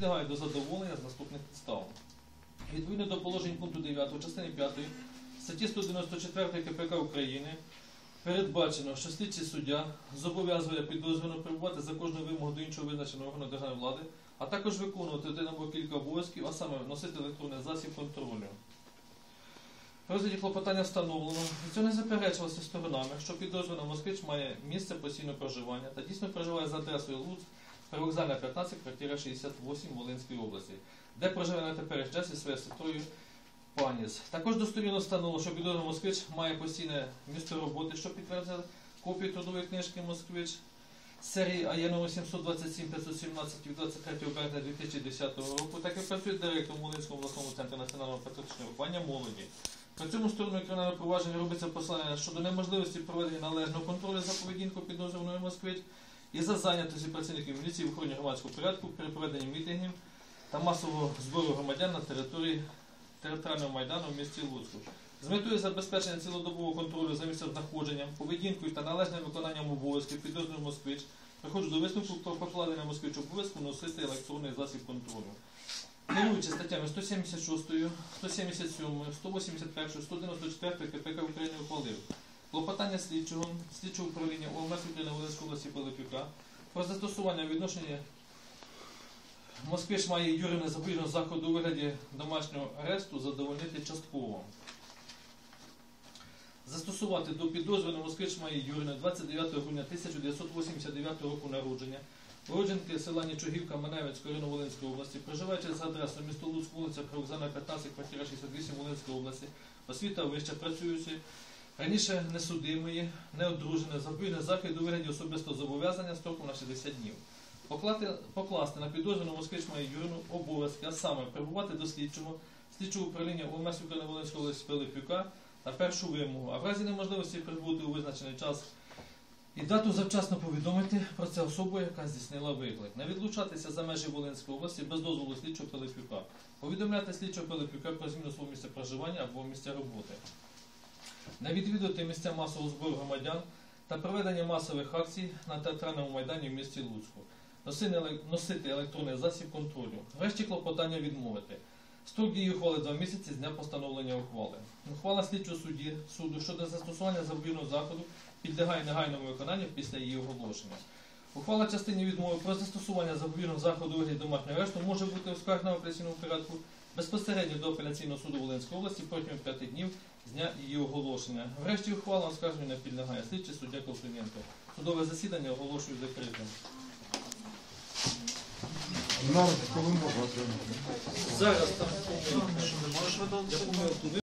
підлягає до задоволення з наступних підстав. Відповідно до положень пункту 9 частини 5 статті 194 КПК України передбачено, що слідчий суддя зобов'язує підозрюваного перебувати за кожну вимогу до іншого визначеного органу державної влади, а також виконувати один або кілька обов'язків, а саме носити електронний засіб контролю. В розгляді клопотання встановлено, і це не заперечувалося сторонами, що підозрюваний москвич має місце постійного проживання та дійсно проживає за адресою Луцьк, Привокзальна 15, квартира 68 Волинської області, де проживає на теперішній час із своєю сестрою Паніс. Також достовірно встановлено, що підозрюваний москвич має постійне місце роботи, що підтверджує копію трудової книжки Москвич серії АЄ номер 727 517 від 23 березня 2010 року, так і працює директором Волинського обласному центру національного патріотичного виховання молоді. При цьому стороною кримінального провадження робиться послання щодо неможливості проведення належного контролю за поведінкою підозрюваної Москвич і за зайнятості працівників міліції в охороні громадського порядку при проведенні мітингів та масового збору громадян на території територіального майдану в місті Луцьку. З метою забезпечення цілодобового контролю за місцем знаходженням, поведінкою та належним виконанням обов'язків підозрюваного москвич, приходжу до висновку про покладення москвич обов'язку носити електронний засіб контролю. Керуючи статтями 176, 177, 181, 194 КПК України ухвалив клопотання слідчого, слідчого управління ОМС України Волинської області Пилипюка про застосування відношення Москвич має юридичне запобіжного заходу у вигляді домашнього аресту задовольнити частково. Застосувати до підозрюваного Москвич має юридичне 29 грудня 1989 року народження, уродженки села Нічогівка Маневицької району Волинської області, проживаючи за адресою місто Луцьк, вулиця Привокзальна, 15, квартира 68 Волинської області, освіта вища працюючи, раніше несудимої, неодружене, запобіжний захід у вигляді особистого зобов'язання строком на 60 днів. Поклати, покласти на підозрюваного москвич має юрину обов'язки, а саме прибувати до слідчого, слідчого управління ОМС України Волинської області Пилипюка на першу вимогу, а в разі неможливості прибути у визначений час і дату завчасно повідомити про це особу, яка здійснила виклик. Не відлучатися за межі Волинської області без дозволу слідчого Пилипюка. Повідомляти слідчого Пилипюка про зміну свого місця проживання або місця роботи. Не відвідувати місця масового збору громадян та проведення масових акцій на театральному майдані в місті Луцьку. Носити електронний засіб контролю. Врешті клопотання відмовити. Строк дії ухвали два місяці з дня постановлення ухвали. Ухвала слідчого судді суду щодо застосування запобіжного заходу підлягає негайному виконанню після її оголошення. Ухвала частині відмови про застосування запобіжного заходу вигляді домашнього арешту може бути оскаржена в апеляційному порядку безпосередньо до апеляційного суду Волинської області протягом 5 днів з дня її оголошення. Врешті ухвала оскарження підлягає. Слідчий суддя Колсуненко. Судове засідання оголошую закритим. Зараз там я помилку